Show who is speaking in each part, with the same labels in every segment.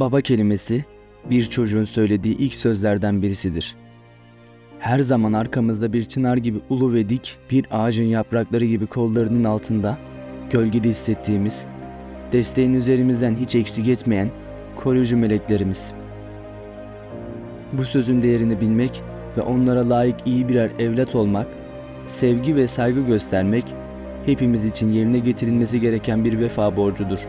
Speaker 1: Baba kelimesi bir çocuğun söylediği ilk sözlerden birisidir. Her zaman arkamızda bir çınar gibi ulu ve dik, bir ağacın yaprakları gibi kollarının altında, gölgede hissettiğimiz, desteğin üzerimizden hiç eksik etmeyen koruyucu meleklerimiz. Bu sözün değerini bilmek ve onlara layık iyi birer evlat olmak, sevgi ve saygı göstermek hepimiz için yerine getirilmesi gereken bir vefa borcudur.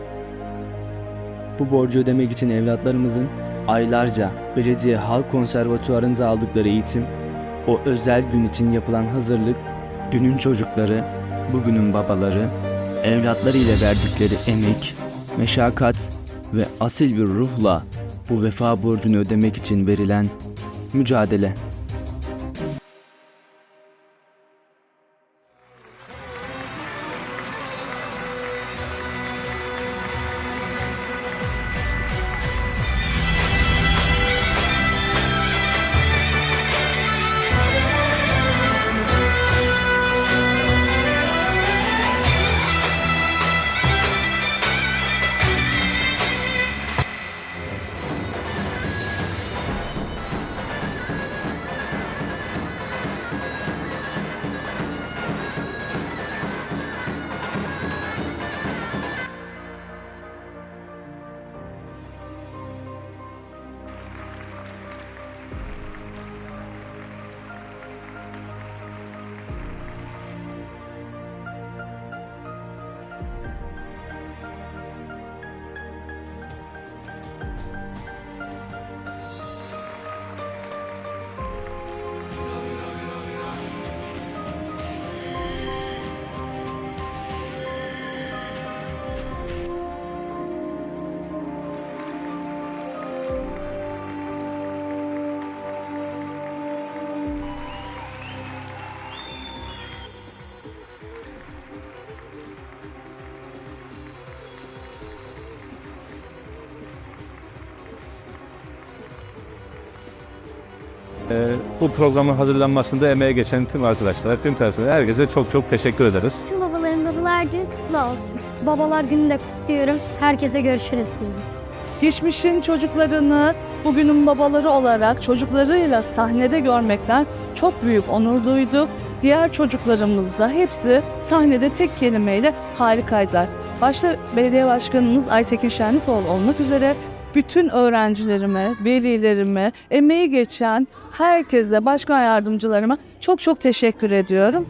Speaker 1: Bu borcu ödemek için evlatlarımızın aylarca belediye halk konservatuarında aldıkları eğitim, o özel gün için yapılan hazırlık, dünün çocukları, bugünün babaları, evlatlarıyla verdikleri emek, meşakkat ve asil bir ruhla bu vefa borcunu ödemek için verilen mücadele.
Speaker 2: Ee, bu programın hazırlanmasında emeğe geçen tüm arkadaşlara, tüm personel, herkese çok çok teşekkür ederiz.
Speaker 3: Tüm babaların babalar günü kutlu olsun. Babalar gününü de kutluyorum. Herkese görüşürüz diyorum.
Speaker 4: Geçmişin çocuklarını bugünün babaları olarak çocuklarıyla sahnede görmekten çok büyük onur duyduk. Diğer çocuklarımız da hepsi sahnede tek kelimeyle harikaydılar. Başta belediye başkanımız Aytekin Şenlikoğlu olmak üzere bütün öğrencilerime, velilerime, emeği geçen herkese, başkan yardımcılarıma çok çok teşekkür ediyorum.